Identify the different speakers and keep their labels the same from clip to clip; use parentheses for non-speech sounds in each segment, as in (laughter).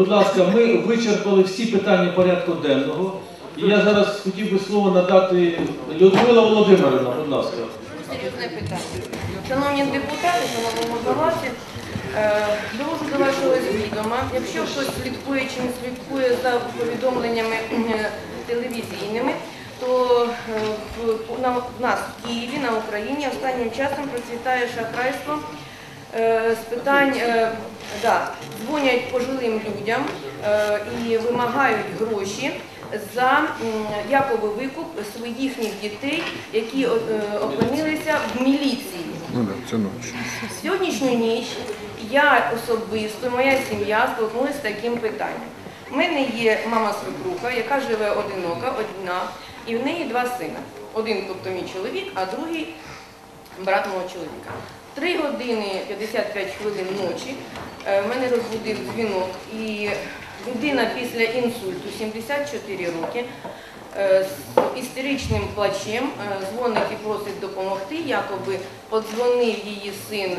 Speaker 1: Будь ласка, ми вичерпали всі питання порядку денного. І я зараз хотів би слово надати Людмила Володимирівна, будь ласка.
Speaker 2: Серйозне питання. Шановні депутати, шановні е, довожу до вашого відома, якщо хтось слідкує чи не слідкує за повідомленнями е, телевізійними, то е, в- на- нас в Києві, на Україні останнім часом процвітає шахрайство е, з питань, е, да, дзвонять пожилим людям е, і вимагають гроші за якоби викуп своїх дітей, які е, опинилися в міліції.
Speaker 3: Ну да, це ночі.
Speaker 2: Сьогоднішню ніч я особисто, моя сім'я столкнулася з таким питанням. У мене є мама свекруха, яка живе одинока, одна, і в неї два сина. Один, тобто мій чоловік, а другий брат мого чоловіка. Три години 55 хвилин ночі е, мене розбудив дзвінок, і людина після інсульту, 74 роки, е, з істеричним плачем е, дзвонить і просить допомогти. Якоби подзвонив її син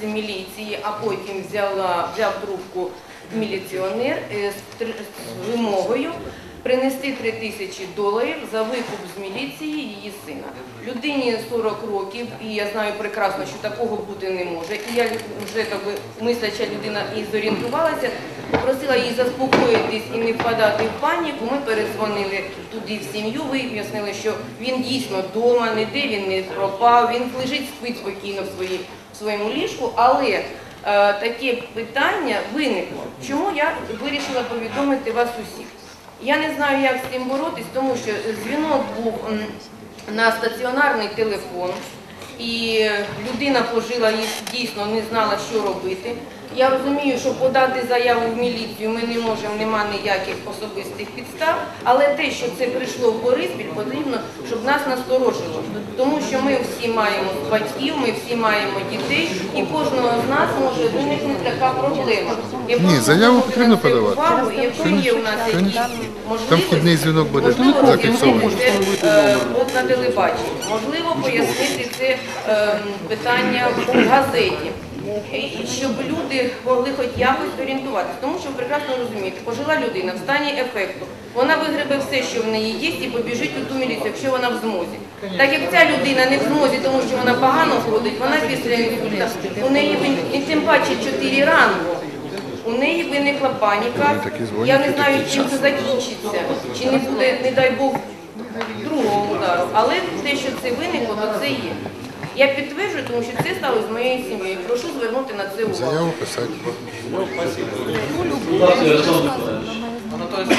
Speaker 2: з міліції, а потім взяла, взяв трубку міліціонер з вимогою принести 3 тисячі доларів за викуп з міліції її сина. Людині 40 років, і я знаю прекрасно, що такого бути не може. І я вже так би мисляча людина і зорієнтувалася, просила її заспокоїтись і не впадати в паніку. Ми передзвонили туди в сім'ю, вияснили, що він дійсно вдома, ніде він не пропав, він лежить спить спокійно в, своїй, в своєму ліжку, але е, таке питання виникло. Чому я вирішила повідомити вас усіх? Я не знаю, як з цим боротись, тому що дзвінок був на стаціонарний телефон, і людина пожила дійсно не знала, що робити. Я розумію, що подати заяву в міліцію ми не можемо, нема ніяких особистих підстав, але те, що це прийшло в Бориспіль, потрібно, щоб нас насторожило. Тому що ми всі маємо батьків, ми всі маємо дітей, і кожного з нас може виникнути така проблема. Я
Speaker 3: Ні, заяву потрібно подавати.
Speaker 2: увагу, якщо є у нас якісь можливості,
Speaker 3: Там вхідний дзвінок буде
Speaker 2: можливо,
Speaker 3: зафіксований.
Speaker 2: е, от на телебаченні, можливо, пояснити це е, питання в газеті. І щоб люди могли хоч якось орієнтуватися, тому що ви прекрасно розумієте, пожила людина в стані ефекту, вона вигребе все, що в неї є, і побіжить у ту міліцію, якщо вона в змозі. Так як ця людина не в змозі, тому що вона погано ходить, вона після інсульта, у неї і тим паче 4 ранку. У неї виникла паніка. Я не знаю, чим це закінчиться, чи не буде, не дай Бог, другого удару. Але те, що це виникло, то це є. Я підтверджую, тому що це стало з моєю сім'єю. Прошу звернути на це увагу.
Speaker 3: Заяву писати.
Speaker 1: Ярослав Миколаївич.
Speaker 4: Анатолій,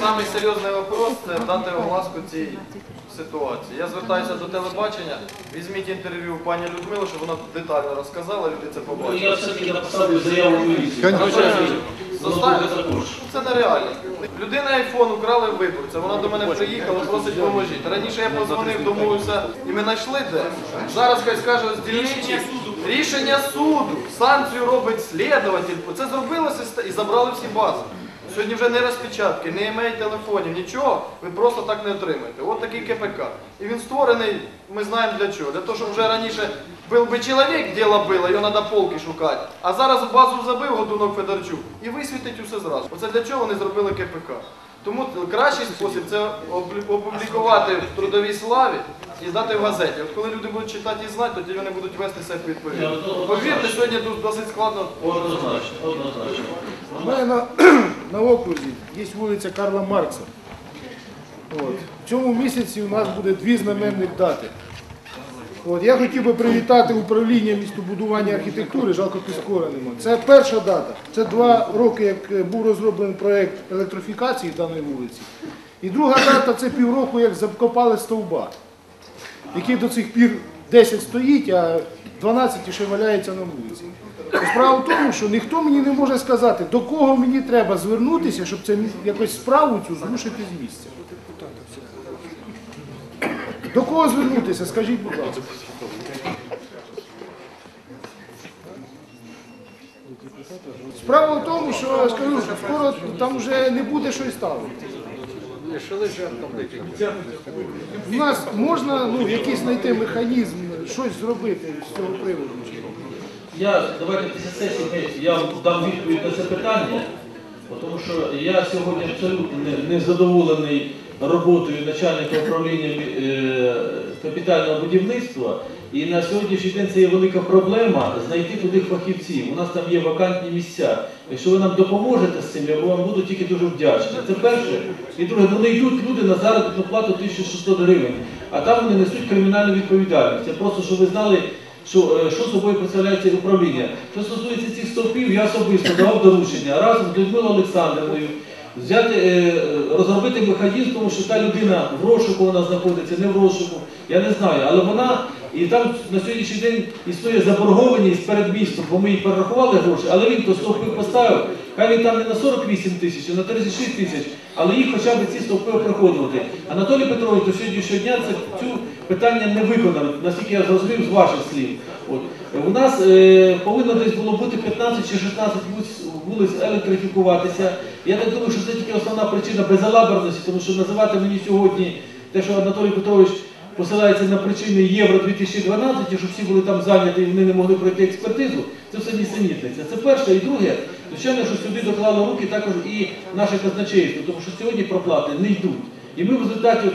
Speaker 4: самий серйозний вопрос це дати огласку цій ситуації. Я звертаюся до телебачення, візьміть інтерв'ю у пані Людмили, щоб вона детально розказала, люди це
Speaker 1: Ну,
Speaker 4: побачили.
Speaker 1: Я все-таки написав заяву в міліцію. Воно буде.
Speaker 4: Це нереально. Людина айфон украли виборця. Вона до мене приїхала, просить поможіть. Раніше я позвонив, домовився, і ми знайшли де. Зараз хай скаже з дільниці. Рішення суду. Санкцію робить слідуватель. Це зробилося і забрали всі бази. Сьогодні вже не розпечатки, не емейл телефонів, нічого, ви просто так не отримаєте. От такий КПК. І він створений, ми знаємо для чого. Для того, щоб вже раніше був би чоловік, діло було, його треба полки шукати. А зараз в базу забив годунок Федорчук і висвітить усе зразу. Оце для чого вони зробили КПК. Тому кращий спосіб це опублікувати в трудовій славі і здати в газеті. От коли люди будуть читати і знати, тоді вони будуть вести себе відповідно. Повірте, сьогодні тут досить складно.
Speaker 1: Однозначно, однозначно.
Speaker 5: У мене на, (clears throat) на окрузі є вулиця Карла Маркса. От. В цьому місяці у нас буде дві знаменних дати. От. Я хотів би привітати управління містобудування архітектури, жалко Піскора нема. Це перша дата. Це два роки, як е, був розроблений проєкт електрифікації даної вулиці. І друга дата це півроку, як закопали стовба, який до цих пір 10 стоїть, а 12 ще валяється на вулиці. Справа в тому, що ніхто мені не може сказати, до кого мені треба звернутися, щоб це якось справу цю зрушити з місця. До кого звернутися, скажіть, будь ласка. Справа в тому, що скажу, скоро там вже не буде що й ставити. У нас можна ну, якийсь знайти механізм, щось зробити з цього приводу.
Speaker 1: Я давайте після сесії ми- я вам дам відповідь на це питання. Тому що я сьогодні абсолютно не, не задоволений роботою начальника управління е, капітального будівництва. І на сьогоднішній день це є велика проблема знайти туди фахівців. У нас там є вакантні місця. Якщо ви нам допоможете з цим, я вам буду тільки дуже вдячний. Це перше. І друге, ну не йдуть люди на заробітну плату 1600 гривень, а там вони несуть кримінальну відповідальність. Це просто, щоб ви знали, що, е, що собою представляє це управління. Що стосується цих стовпів, я особисто давав доручення разом з Людмилою Олександрівною взяти, е, розробити механізм, тому що та людина в розшуку вона знаходиться, не в розшуку, я не знаю, але вона і там на сьогоднішній день існує заборгованість перед містом, бо ми їй перерахували гроші, але він то стовпи поставив. Хай він там не на 48 тисяч, а на 36 тисяч, але їх хоча б ці стовпи оприходувати. Анатолій Петрович до сьогоднішнього дня це цю питання не виконав, наскільки я зрозумів з ваших слів. От. У нас е, повинно десь було бути 15 чи 16 вулиць, електрифікуватися. Я так думаю, що це тільки основна причина безалаберності, тому що називати мені сьогодні те, що Анатолій Петрович посилається на причини Євро 2012, і що всі були там зайняті і вони не могли пройти експертизу, це все нісенітниця. Це перше. І друге, звичайно, що сюди доклали руки також і наше казначейство, тому що сьогодні проплати не йдуть. І ми в результаті от,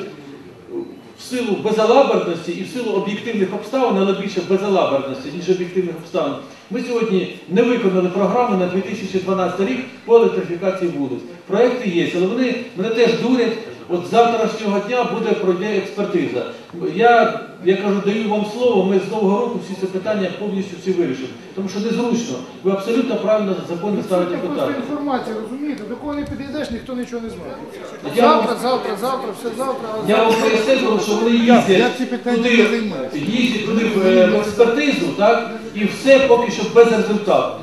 Speaker 1: в силу безалаберності і в силу об'єктивних обставин, але більше безалаберності, ніж об'єктивних обставин, ми сьогодні не виконали програму на 2012 рік по електрифікації вулиць. Проекти є, але вони мене теж дурять. От з завтрашнього дня буде пройде експертиза. Я, я кажу, даю вам слово, ми з нового року всі це питання повністю всі вирішимо. Тому що незручно. Ви абсолютно правильно законно ставите
Speaker 5: Це просто
Speaker 1: питання.
Speaker 5: інформація, розумієте? До кого не підійдеш, ніхто нічого не знає.
Speaker 1: Я
Speaker 5: Завтра,
Speaker 1: вам-
Speaker 5: завтра, завтра, все завтра. а
Speaker 1: Я вам поясню, що вони їздять туди, їздять туди в експертизу, так? І все поки що без результату.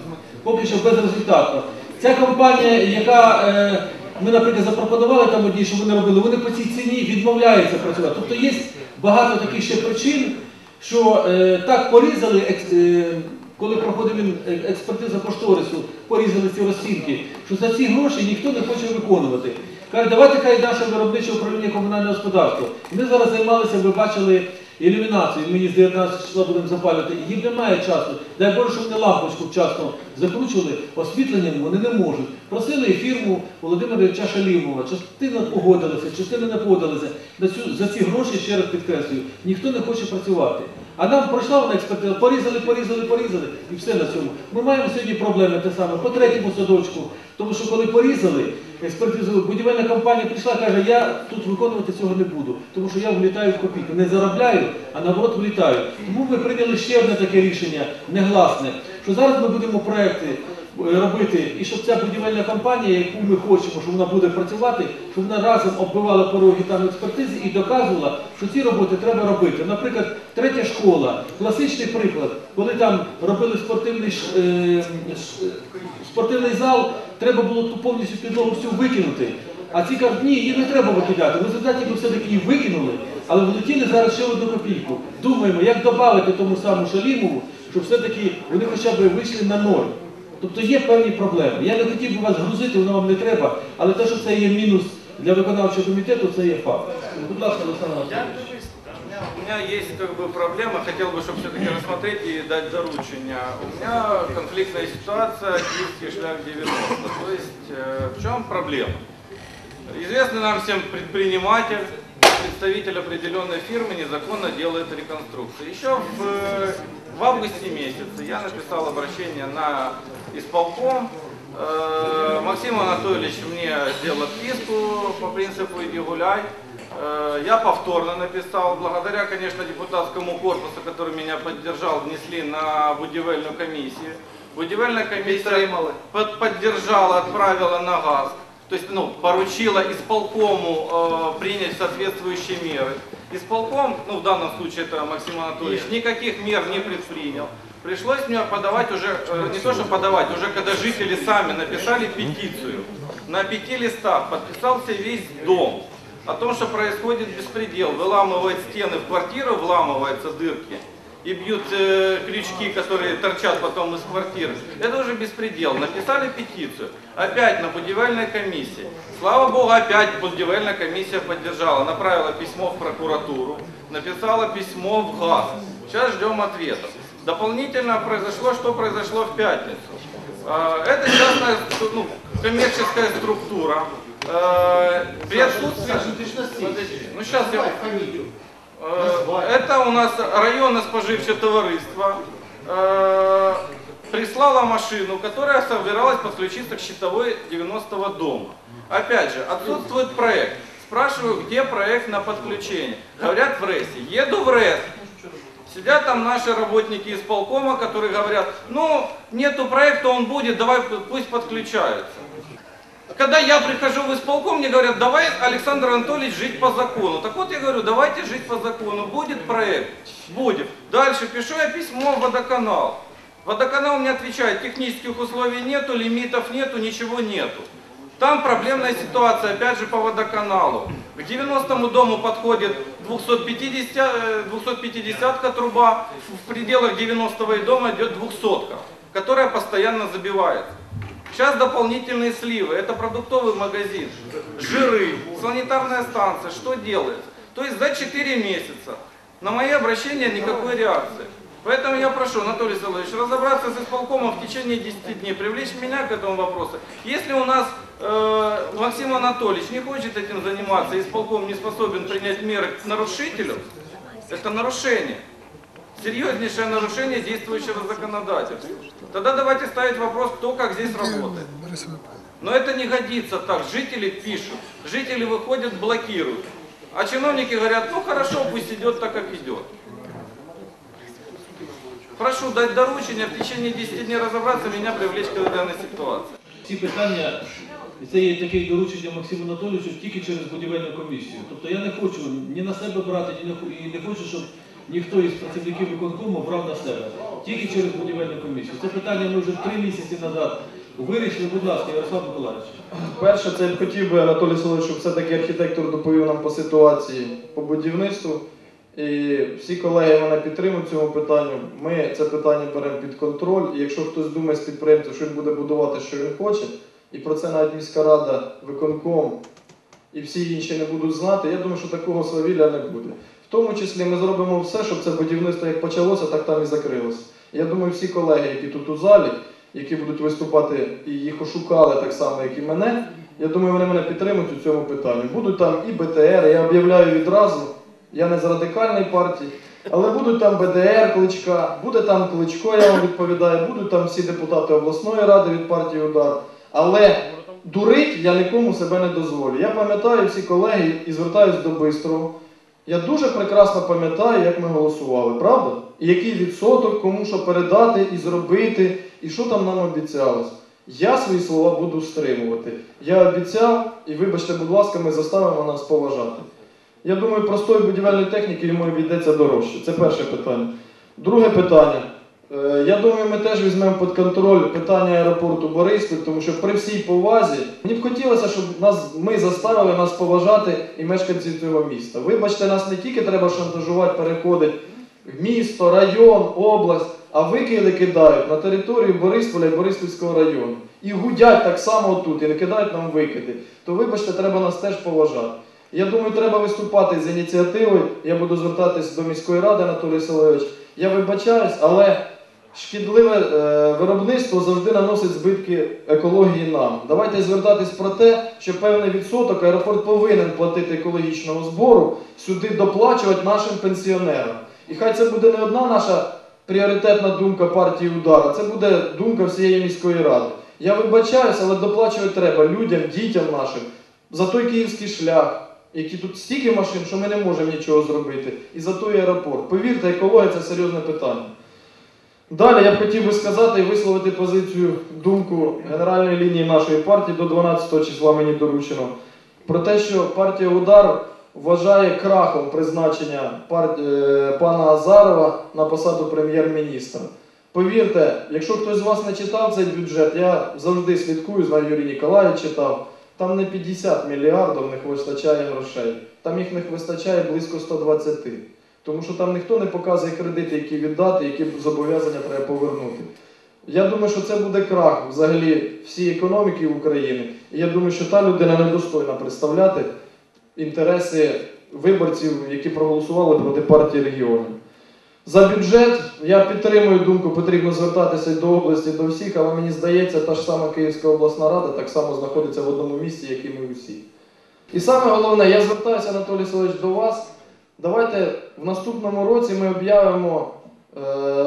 Speaker 1: Поки що без результату. Ця компанія, яка е, ми, наприклад, запропонували там одні, що вони робили, вони по цій ціні відмовляються працювати. Тобто є багато таких ще причин, що е, так порізали, е, коли проходив він е, експертиза кошторису, порізали ці розцінки, що за ці гроші ніхто не хоче виконувати. Кажуть, давайте хай наше виробниче управління комунального господарства. Ми зараз займалися, ви бачили ілюмінацію, її з 19 числа будемо запалювати. Їм немає часу. Дай Боже, щоб вони лампочку вчасно закручували, освітленням вони не можуть. Просили фірму Володимира Ілліча Шалімова, частина погодилася, частина не погодилася. За ці гроші, ще раз підкреслюю, ніхто не хоче працювати. А нам пройшла вона експертиза, порізали, порізали, порізали, і все на цьому. Ми маємо сьогодні проблеми те саме по третьому садочку. Тому що коли порізали експертизу, будівельна компанія прийшла, каже, я тут виконувати цього не буду, тому що я влітаю в копійку. Не заробляю, а наоборот влітаю. Тому ми прийняли ще одне таке рішення негласне, що зараз ми будемо проекти робити, і щоб ця будівельна компанія, яку ми хочемо, щоб вона буде працювати, щоб вона разом оббивала пороги там експертизи і доказувала, що ці роботи треба робити. Наприклад, третя школа, класичний приклад, коли там робили спортивний, ш- е, спортивний зал, треба було ту повністю підлогу всю викинути. А ці кажуть, ні, її не треба викидати. В результаті ми все-таки її викинули, але влетіли зараз ще одну копійку. Думаємо, як додати тому самому Шалімову, щоб все-таки вони хоча б вийшли на ноль. Тобто є певні проблеми. Я не хотів би вас грузити, воно вам не треба, але те, що це є мінус для виконавчого комітету, це є факт. Будь ласка, Олександр Васильович.
Speaker 6: У меня есть как бы проблема, хотел бы, чтобы все-таки рассмотреть и дать доручение. У меня конфликтная ситуация, киевский шлях 90. То есть э, в чем проблема? Известный нам всем предприниматель, представитель определенной фирмы незаконно делает реконструкцию. Еще в, э, в августе месяце я написал обращение на исполком. Э, Максим Анатольевич мне сделал отписку по принципу «иди гуляй». Э, Я повторно написал, благодаря, конечно, депутатскому корпусу, который меня поддержал, внесли на будивельную комиссию. Будивельная комиссия под- поддержала, отправила на ГАЗ, то есть ну, поручила исполкому э, принять соответствующие меры. Исполком, ну в данном случае это Максим Анатольевич, никаких мер не предпринял. Пришлось мне подавать уже, э, не то что подавать, уже когда жители сами написали петицию. На пяти листах подписался весь дом о том, что происходит беспредел. Выламывают стены в квартиру, вламываются дырки и бьют э, крючки, которые торчат потом из квартиры. Это уже беспредел. Написали петицию. Опять на будивельной комиссии. Слава Богу, опять будивельная комиссия поддержала. Направила письмо в прокуратуру, написала письмо в ГАЗ. Сейчас ждем ответов. Дополнительно произошло, что произошло в пятницу. А, Это частная, ну, коммерческая структура. Э, При отсутствии... Ну сейчас я... Э, Это у нас районное споживче товариство э, прислала машину, которая собиралась подключиться к щитовой 90-го дома. Опять же, отсутствует проект. Спрашиваю, где проект на подключение. Говорят в РЭСе. Еду в РЭС. Сидят там наши работники исполкома, которые говорят, ну, нету проекта, он будет, давай пусть подключаются. Когда я прихожу в исполком, мне говорят, давай, Александр Анатольевич, жить по закону. Так вот я говорю, давайте жить по закону. Будет проект? Будет. Дальше пишу я письмо в водоканал. Водоканал мне отвечает, технических условий нету, лимитов нету, ничего нету. Там проблемная ситуация, опять же, по водоканалу. К 90-му дому подходит 250, э, 250 труба, в пределах 90-го дома идет 200 которая постоянно забивается. Сейчас дополнительные сливы, это продуктовый магазин, жиры, санитарная станция, что делает? То есть за 4 месяца на мои обращения никакой реакции. Поэтому я прошу, Анатолий Соловьевич, разобраться с исполкомом в течение 10 дней, привлечь меня к этому вопросу. Если у нас э, Максим Анатольевич не хочет этим заниматься, исполком не способен принять меры к нарушителю, это нарушение. Серьезнейшее нарушение действующего законодательства. Тогда давайте ставить вопрос, кто как здесь работает. Но это не годится так. Жители пишут, жители выходят, блокируют. А чиновники говорят, ну хорошо, пусть идет так, как идет. Прошу дать доручение в течение 10 дней разобраться, меня привлечь к данной ситуации.
Speaker 1: Ці питання, і це є таке доручення Максиму Анатолійовичу тільки через будівельну комісію. Тобто я не хочу ні на себе брати, і не хочу, щоб ніхто із працівників виконкому брав на себе. Тільки через будівельну комісію. Це питання ми вже три місяці назад вирішили. Будь ласка, Ярослав Миколаївич.
Speaker 4: Перше, це я хотів би Анатолій Солович, щоб все-таки архітектор доповів нам по ситуації по будівництву. І всі колеги мене підтримують цьому питанню. Ми це питання беремо під контроль. І якщо хтось думає з підприємців, що він буде будувати, що він хоче, і про це навіть міська рада, виконком і всі інші не будуть знати, я думаю, що такого свавілля не буде. В тому числі ми зробимо все, щоб це будівництво як почалося, так там і закрилося. Я думаю, всі колеги, які тут у залі, які будуть виступати і їх ошукали так само, як і мене. Я думаю, вони мене підтримують у цьому питанні. Будуть там і БТР, я об'являю відразу. Я не з радикальної партії, але будуть там БДР Кличка, буде там Кличко, я вам відповідаю, будуть там всі депутати обласної ради від партії Удар. Але дурить я нікому себе не дозволю. Я пам'ятаю всі колеги і звертаюся до Бистрого. Я дуже прекрасно пам'ятаю, як ми голосували, правда? І який відсоток, кому що передати і зробити, і що там нам обіцялось. Я свої слова буду стримувати. Я обіцяв, і вибачте, будь ласка, ми заставимо нас поважати. Я думаю, простої будівельної техніки йому обійдеться дорожче. Це перше питання. Друге питання. Е, Я думаю, ми теж візьмемо під контроль питання аеропорту Бориспіль, тому що при всій повазі мені б хотілося, щоб нас, ми заставили нас поважати і мешканців цього міста. Вибачте, нас не тільки треба шантажувати, переходить в місто, район, область, а викиди кидають на територію Борисполя і Бориспільського району. І гудять так само тут, і не кидають нам викиди. То вибачте, треба нас теж поважати. Я думаю, треба виступати з ініціативою. Я буду звертатись до міської ради, Анатолій Солович. Я вибачаюсь, але шкідливе е, виробництво завжди наносить збитки екології нам. Давайте звертатись про те, що певний відсоток аеропорт повинен платити екологічного збору, сюди доплачувати нашим пенсіонерам. І хай це буде не одна наша пріоритетна думка партії Удара, це буде думка всієї міської ради. Я вибачаюсь, але доплачувати треба людям, дітям нашим за той київський шлях, які тут стільки машин, що ми не можемо нічого зробити, і за той аеропорт. Повірте, екологія це серйозне питання. Далі я б хотів би сказати і висловити позицію, думку генеральної лінії нашої партії до 12 числа мені доручено. Про те, що партія Удар вважає крахом призначення е, пана Азарова на посаду прем'єр-міністра. Повірте, якщо хтось з вас не читав цей бюджет, я завжди слідкую, знаю, Юрій Ніколаєв читав. Там не 50 мільярдів них вистачає грошей. Там їх не вистачає близько 120. Тому що там ніхто не показує кредити, які віддати, які зобов'язання треба повернути. Я думаю, що це буде крах взагалі всієї економіки України. І я думаю, що та людина недостойна представляти інтереси виборців, які проголосували проти партії регіонів. За бюджет я підтримую думку, потрібно звертатися до області, до всіх, але мені здається, та ж сама Київська обласна рада так само знаходиться в одному місці, як і ми усі. І саме головне, я звертаюся, Анатолій Солович, до вас. Давайте в наступному році ми об'явимо е,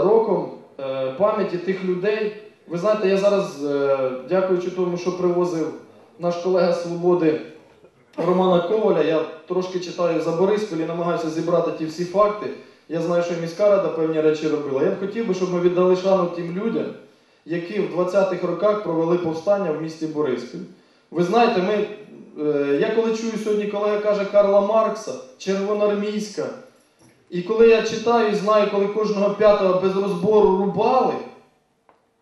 Speaker 4: роком е, пам'яті тих людей. Ви знаєте, я зараз, е, дякуючи тому, що привозив наш колега Свободи Романа Коваля, я трошки читаю за Бориспіль і намагаюся зібрати ті всі факти. Я знаю, що міська рада певні речі робила. Я б хотів би, щоб ми віддали шану тим людям, які в 20-х роках провели повстання в місті Бориспіль. Ви знаєте, ми, я коли чую сьогодні, колега каже Карла Маркса, червоноармійська. І коли я читаю і знаю, коли кожного п'ятого без розбору рубали,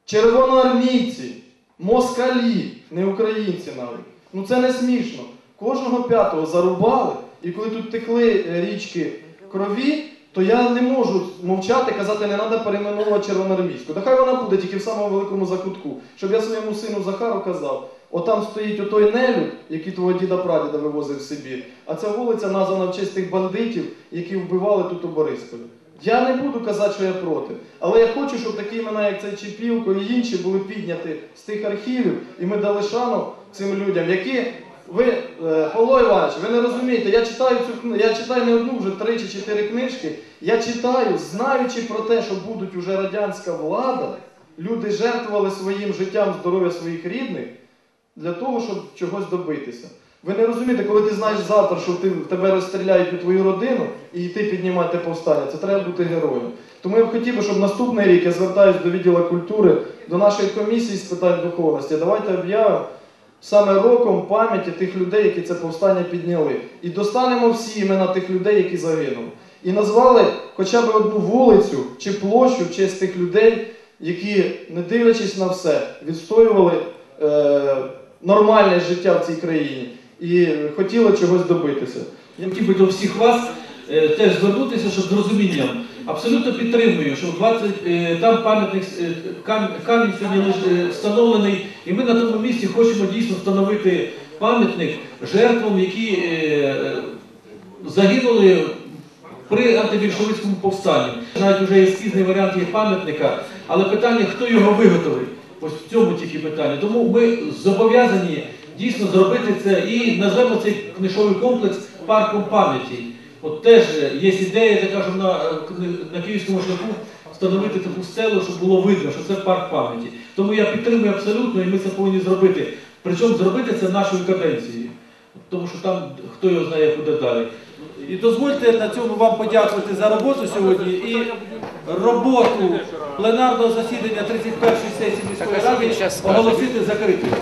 Speaker 4: червоноармійці, москалі, не українці навіть. Ну це не смішно. Кожного п'ятого зарубали, і коли тут текли е, річки крові, то я не можу мовчати, казати, не треба перейменовувати червоноармійську. Та хай вона буде тільки в самому великому закутку. Щоб я своєму сину Захару казав, отам стоїть отой нелюд, який твого діда прадіда вивозив в Сибір, а ця вулиця названа в честь тих бандитів, які вбивали тут у Борисполі. Я не буду казати, що я проти, але я хочу, щоб такі імена, як цей Чепілко і інші, були підняті з тих архівів, і ми дали шану цим людям, які ви, е, Павло Іванович, ви не розумієте, я читаю цю я читаю не одну вже три чи чотири книжки. Я читаю, знаючи про те, що будуть уже радянська влада, люди жертвували своїм життям, здоров'я своїх рідних для того, щоб чогось добитися. Ви не розумієте, коли ти знаєш завтра, що ти, тебе розстріляють у твою родину і йти піднімати повстання, це треба бути героєм. Тому я б хотів щоб наступний рік я звертаюся до відділу культури, до нашої комісії з питань духовності. Давайте об'явимо саме роком пам'яті тих людей, які це повстання підняли. І достанемо всі імена тих людей, які загинули. І назвали хоча б одну вулицю чи площу в честь тих людей, які, не дивлячись на все, відстоювали е, нормальне життя в цій країні і хотіли чогось добитися.
Speaker 1: Я хотів би до всіх вас е, теж звернутися, щоб з розумінням. Абсолютно підтримую, що 20, е, там пам'ятник е, кам- камінь сьогодні лиш- е, встановлений, і ми на тому місці хочемо дійсно встановити пам'ятник жертвам, які е, загинули при антибільшовицькому повстанні. Навіть вже ескізний варіант є пам'ятника, але питання, хто його виготовив, ось в цьому тільки питання. Тому ми зобов'язані дійсно зробити це і назвемо цей книжковий комплекс парком пам'яті. От теж є ідея, так кажемо, на, на київському шляху встановити таку стелу, щоб було видно, що це парк пам'яті. Тому я підтримую абсолютно, і ми це повинні зробити. Причому зробити це нашою каденцією. Тому що там хто його знає, як буде далі.
Speaker 7: І дозвольте на цьому вам подякувати за роботу сьогодні і роботу пленарного засідання 31-ї сесії міської ради оголосити закритою.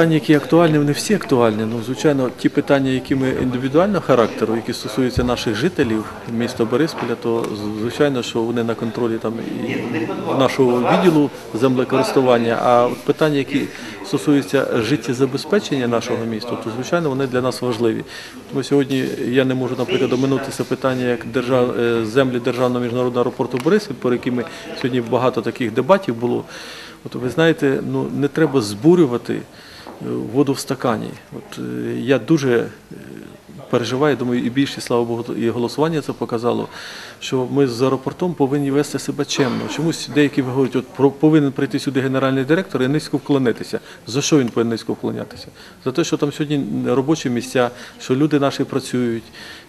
Speaker 8: Питання, які актуальні, вони всі актуальні. Ну, звичайно, ті питання, які ми індивідуального характеру, які стосуються наших жителів міста Борисполя, то звичайно, що вони на контролі там і нашого відділу землекористування. А от питання, які стосуються життєзабезпечення нашого міста, то звичайно вони для нас важливі. Тому сьогодні я не можу, наприклад, оминутися питання як держав... е, землі державного міжнародного аеропорту Бориспіль, по якими сьогодні багато таких дебатів було. От ви знаєте, ну не треба збурювати воду в стакані. От е, я дуже переживаю, думаю, і більше, слава Богу, і голосування це показало, що ми з аеропортом повинні вести себе чемно. Чомусь деякі говорять, от повинен прийти сюди генеральний директор і низько вклонитися. За що він повинен низько вклонятися? За те, що там сьогодні робочі місця, що люди наші працюють.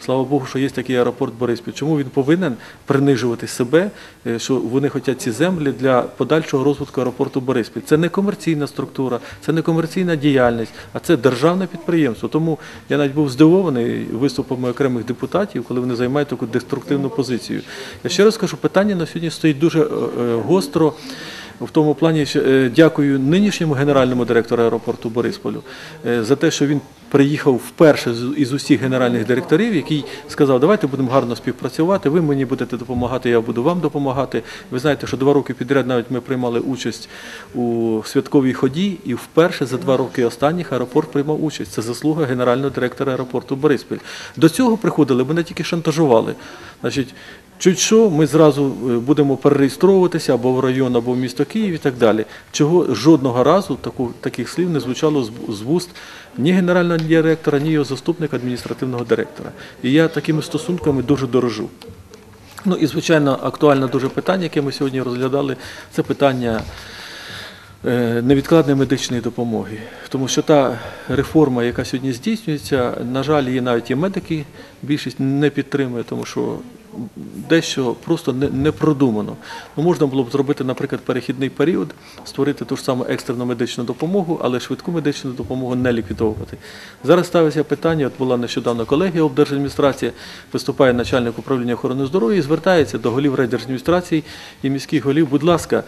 Speaker 8: Слава Богу, що є такий аеропорт Бориспіль. Чому він повинен принижувати себе, е, що вони хочуть ці землі для подальшого розвитку аеропорту Бориспіль? Це не комерційна структура, це не комерційна діяльність, а це державне підприємство. Тому я навіть був здивований виступами окремих депутатів, коли вони займають таку деструктивну позицію. Я ще раз кажу, питання на сьогодні стоїть дуже е, е, гостро.
Speaker 1: В тому плані е, дякую нинішньому генеральному директору аеропорту Борисполю е, за те, що він приїхав вперше із усіх генеральних директорів, який сказав, давайте будемо гарно співпрацювати, ви мені будете допомагати, я буду вам допомагати. Ви знаєте, що два роки підряд навіть ми приймали участь у святковій ході, і вперше за два роки останніх аеропорт приймав участь. Це заслуга генерального директора аеропорту Бориспіль. До цього приходили, мене тільки шантажували. Значить, Чуть що, ми зразу е, будемо перереєстровуватися або в район, або в місто Київ і так далі. Чого жодного разу таку, таких слів не звучало з, з вуст ні генерального директора, ні його заступника адміністративного директора. І я такими стосунками дуже дорожу. Ну і звичайно, актуальне дуже питання, яке ми сьогодні розглядали, це питання е, невідкладної медичної допомоги. Тому що та реформа, яка сьогодні здійснюється, на жаль, її навіть і медики більшість не підтримує, тому що дещо просто не, продумано. Ну, можна було б зробити, наприклад, перехідний період, створити ту ж саму екстрену медичну допомогу, але швидку медичну допомогу не ліквідовувати. Зараз ставиться питання, от була нещодавно колегія облдержадміністрації, виступає начальник управління охорони здоров'я і звертається до голів райдержадміністрації і міських голів, будь ласка,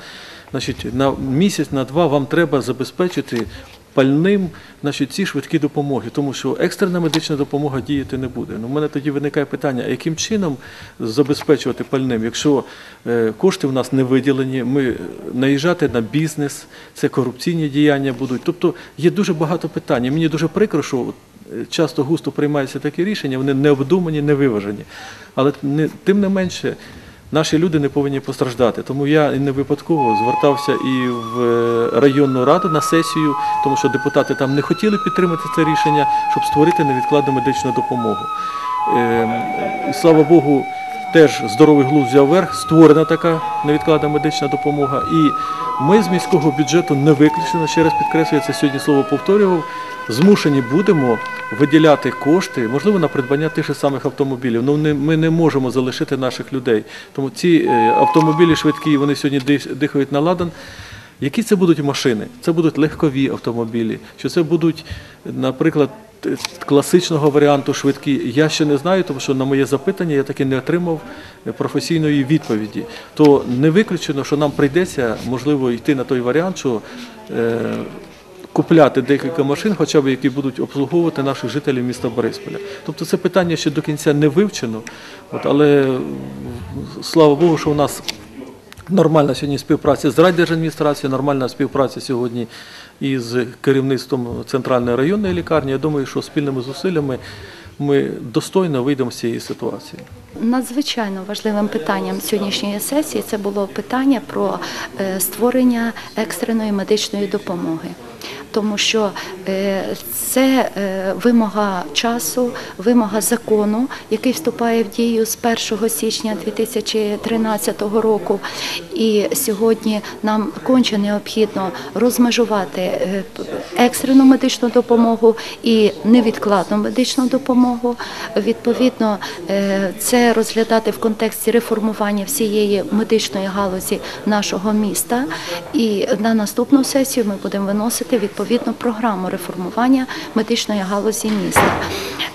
Speaker 1: на місяць, на два вам треба забезпечити пальним значить, ці швидкі допомоги, тому що екстрена медична допомога діяти не буде. Ну, у мене тоді виникає питання, яким чином забезпечувати пальним, якщо е, кошти в нас не виділені, ми наїжджати на бізнес, це корупційні діяння будуть. Тобто є дуже багато питань. Мені дуже прикро, що е, часто густо приймаються такі рішення, вони необдумані, невиважені. Але не, тим не менше. Наші люди не повинні постраждати. Тому я не випадково звертався і в е, районну раду на сесію, тому що депутати там не хотіли підтримати це рішення, щоб створити невідкладну медичну допомогу. Ем, слава Богу, теж здоровий глузд взяв верх, створена така невідкладна медична допомога. І ми з міського бюджету не виключено, ще раз підкреслюю, це сьогодні слово повторював. Змушені будемо виділяти кошти, можливо, на придбання тих же самих автомобілів. Ну ми не можемо залишити наших людей. Тому ці е, автомобілі швидкі, вони сьогодні дихають на ладан. Які це будуть машини? Це будуть легкові автомобілі, чи це будуть, наприклад, класичного варіанту швидкі? Я ще не знаю, тому що на моє запитання я таки не отримав професійної відповіді. То не виключено, що нам прийдеться, можливо, йти на той варіант, що е, купляти декілька машин, хоча б які будуть обслуговувати наших жителів міста Борисполя. Тобто це питання ще до кінця не вивчено, от, але слава Богу, що у нас нормальна сьогодні співпраця з райдержадміністрацією, нормальна співпраця сьогодні із керівництвом центральної районної лікарні. Я думаю, що спільними зусиллями ми достойно вийдемо з цієї ситуації.
Speaker 9: Надзвичайно важливим питанням сьогоднішньої сесії це було питання про е, створення екстреної медичної допомоги. Тому що е, це е, вимога часу, вимога закону, який вступає в дію з 1 січня 2013 року. І сьогодні нам конче необхідно розмежувати е, екстрену медичну допомогу і невідкладну медичну допомогу. Відповідно, це розглядати в контексті реформування всієї медичної галузі нашого міста. І на наступну сесію ми будемо виносити відповідну програму реформування медичної галузі міста.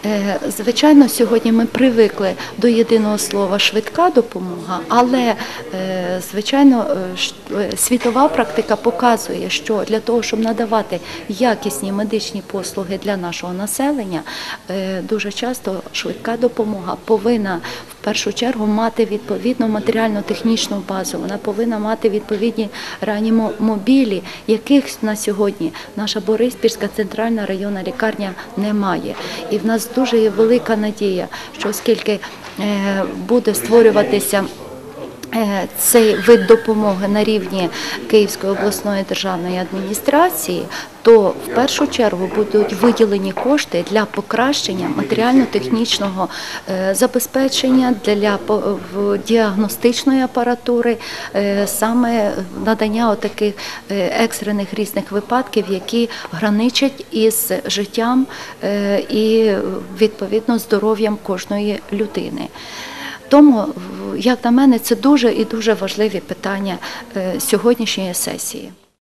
Speaker 9: Е, Звичайно, сьогодні ми привикли до єдиного слова швидка допомога, але е, звичайно е, світова практика показує, що для того, щоб надавати якісні медичні послуги для нашого населення, дуже часто швидка допомога повинна в першу чергу мати відповідну матеріально-технічну базу. Вона повинна мати відповідні реанімобілі, яких на сьогодні наша Бориспільська центральна районна лікарня не має. І в нас дуже є велика надія, що оскільки е, буде створюватися цей вид допомоги на рівні Київської обласної державної адміністрації, то в першу чергу будуть виділені кошти для покращення матеріально-технічного е, забезпечення, для діагностичної апаратури, е, саме надання таких екстрених різних випадків, які граничать із життям е, і відповідно здоров'ям кожної людини. Тому, як на мене, це дуже і дуже важливі питання е, сьогоднішньої сесії.